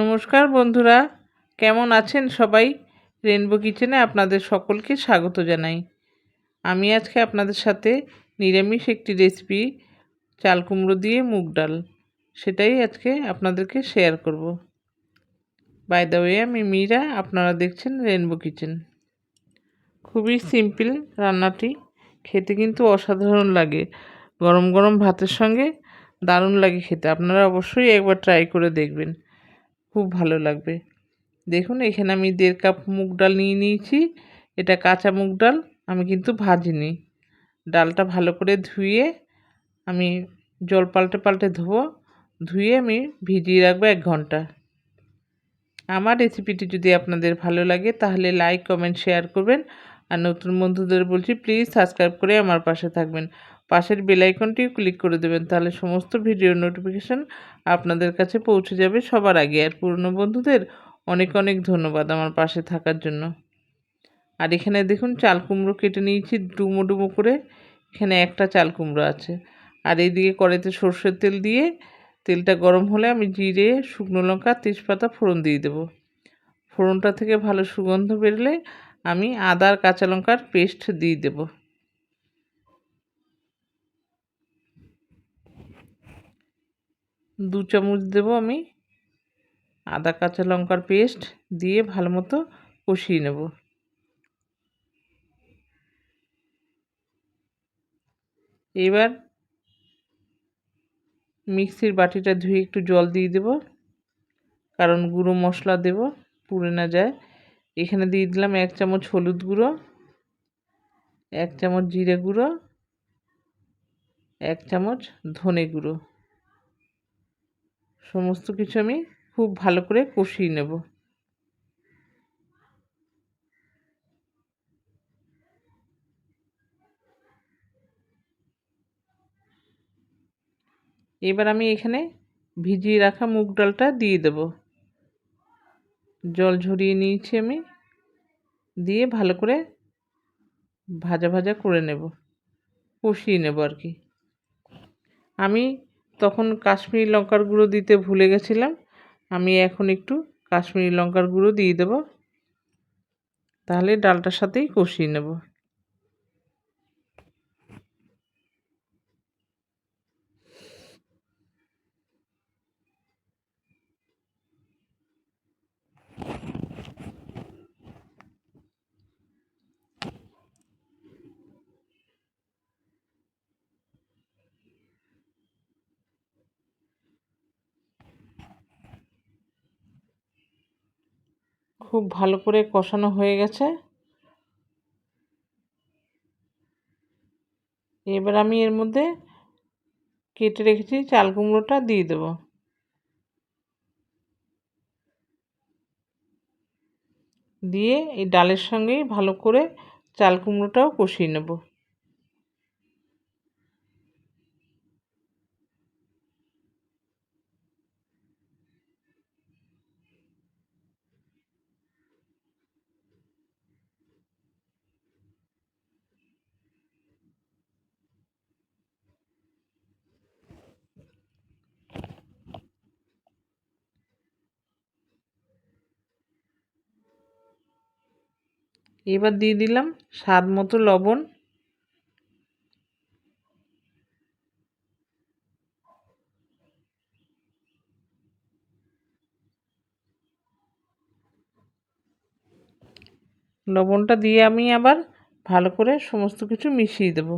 নমস্কার বন্ধুরা, কেমন আছেন সবাই? রেনবো কিচেনে আপনাদের সকলকে স্বাগত জানাই। আমি আজকে আপনাদের সাথে নিরামিষ একটি রেসিপি চাল কুমড়ো দিয়ে মুগ ডাল, সেটাই আজকে আপনাদেরকে শেয়ার করব। বাই দ্য ওয়ে আমি মীরা, আপনারা দেখছেন রেনবো কিচেন খুবই সিম্পল রান্নাটি, খেতে কিন্তু অসাধারণ লাগে। গরম গরম ভাতের সঙ্গে দারুণ লাগে খেতে। আপনারা অবশ্যই একবার ট্রাই করে দেখবেন। খুব ভালো লাগবে। দেখুন, এখানে আমি দেড় কাপ মুগ ডাল নিয়ে নিয়েছি। এটা কাঁচা মুগ ডাল, আমি কিন্তু ভাজিনি। ডালটা ভালো করে ধুয়ে আমি জল পাল্টে পাল্টে ধোবো, ধুয়ে আমি ভিজিয়ে রাখব এক ঘণ্টা। আমার রেসিপিটি যদি আপনাদের ভালো লাগে, তাহলে লাইক, কমেন্ট, শেয়ার করবেন। আর নতুন বন্ধুদের বলছি, প্লিজ সাবস্ক্রাইব করে আমার পাশে থাকবেন। পাশের বেলাইকনটিও ক্লিক করে দেবেন, তাহলে সমস্ত ভিডিও নোটিফিকেশান আপনাদের কাছে পৌঁছে যাবে সবার আগে। আর পুরনো বন্ধুদের অনেক অনেক ধন্যবাদ আমার পাশে থাকার জন্য। আর এখানে দেখুন চাল কুমড়ো কেটে নিয়েছি, ডুমো ডুমো করে। এখানে একটা চাল কুমড়ো আছে। আর এইদিকে কড়াইতে সর্ষের তেল দিয়ে, তেলটা গরম হলে আমি জিরে, শুকনো লঙ্কা, তেজপাতা, ফোড়ন দিয়ে দেবো। ফোড়নটা থেকে ভালো সুগন্ধ বেরলে আমি আদার কাঁচা লঙ্কার পেস্ট দিয়ে দেবো। দু চামচ দেবো আমি। আদা, কাঁচা লঙ্কার পেস্ট দিয়ে ভালো মতো কষিয়ে নেব। এবার মিক্সির বাটিটা ধুয়ে একটু জল দিয়ে দেব। কারণ গুঁড়ো মশলা দেব, পুড়ে না যায়। এখানে দিয়ে দিলাম এক চামচ হলুদ গুঁড়ো, এক চামচ জিরে গুঁড়ো, এক চামচ ধনে গুঁড়ো। সমস্ত কিছু আমি খুব ভালো করে কষিয়ে নেব। এবার আমি এখানে ভিজিয়ে রাখা মুগ ডালটা দিয়ে দেব। জল ঝরিয়ে নিয়েছি আমি, দিয়ে ভালো করে ভাজা ভাজা করে নেব, কষিয়ে নেব আর কি। আমি তখন কাশ্মীরি লঙ্কার গুঁড়ো দিতে ভুলে গেছিলাম। আমি এখন একটু কাশ্মীরি লঙ্কার গুঁড়ো দিয়ে দেব। তাহলে ডালটার সাথেই কষিয়ে নেব। খুব ভালো করে কষানো হয়ে গেছে। এবার আমি এর মধ্যে কেটে রেখেছি চাল কুমড়োটা দিয়ে দেব। দিয়ে এই ডালের সঙ্গেই ভালো করে চাল কুমড়োটাও কষিয়ে নেব। এবার দিয়ে দিলাম স্বাদ মতো লবণ। লবণটা দিয়ে আমি আবার ভালো করে সমস্ত কিছু মিশিয়ে দেব।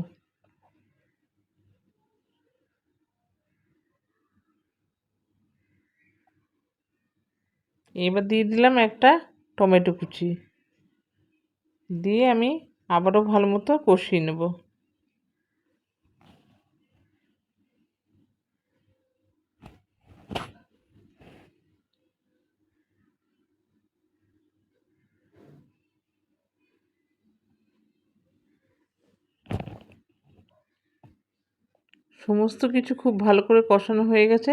এবার দিয়ে দিলাম একটা টমেটো কুচি। দিয়ে আমি আবারও ভালো মতো কষিয়ে নেব। সমস্ত কিছু খুব ভালো করে কষানো হয়ে গেছে।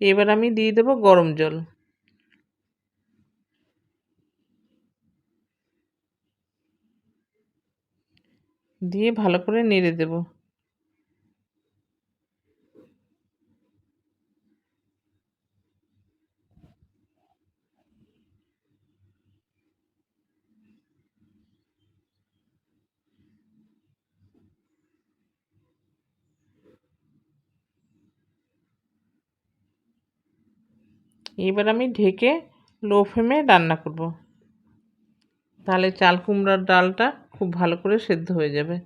এবার আমি দিয়ে দেব গরম জল। দিয়ে ভালো করে নেড়ে দেব। এবার আমি ঢেকে লো ফ্লেমে রান্না করব। তাহলে চাল কুমড়ার ডালটা খুব ভালো করে সেদ্ধ হয়ে যাবে।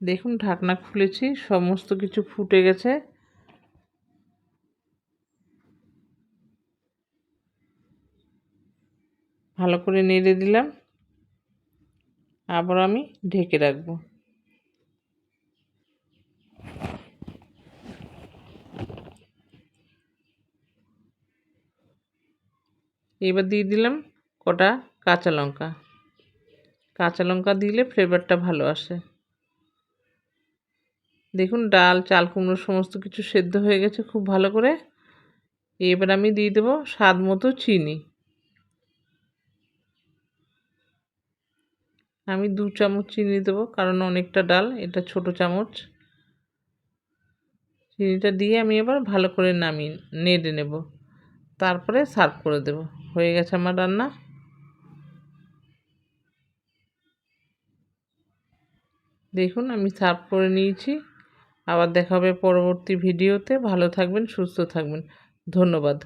দেখুন, ঢাকনা খুলেছি, সমস্ত কিছু ফুটে গেছে। ভালো করে নেড়ে দিলাম। আবার আমি ঢেকে রাখব। এবার দিয়ে দিলাম কটা কাঁচা লঙ্কা। কাঁচা লঙ্কা দিলে ফ্লেভারটা ভালো আসে। দেখুন, ডাল, চাল কুমড়ো সমস্ত কিছু সেদ্ধ হয়ে গেছে খুব ভালো করে। এবার আমি দিয়ে দেবো স্বাদ মতো চিনি। আমি দু চামচ চিনি দেবো, কারণ অনেকটা ডাল, এটা ছোট চামচ। চিনিটা দিয়ে আমি এবার ভালো করে নামিয়ে, নেড়ে নেব। তারপরে সার্ভ করে দেব। হয়ে গেছে আমার রান্না। দেখুন, আমি সার্ভ করে নিয়েছি। আবার দেখা হবে পরবর্তী ভিডিওতে। ভালো থাকবেন, সুস্থ থাকবেন। ধন্যবাদ।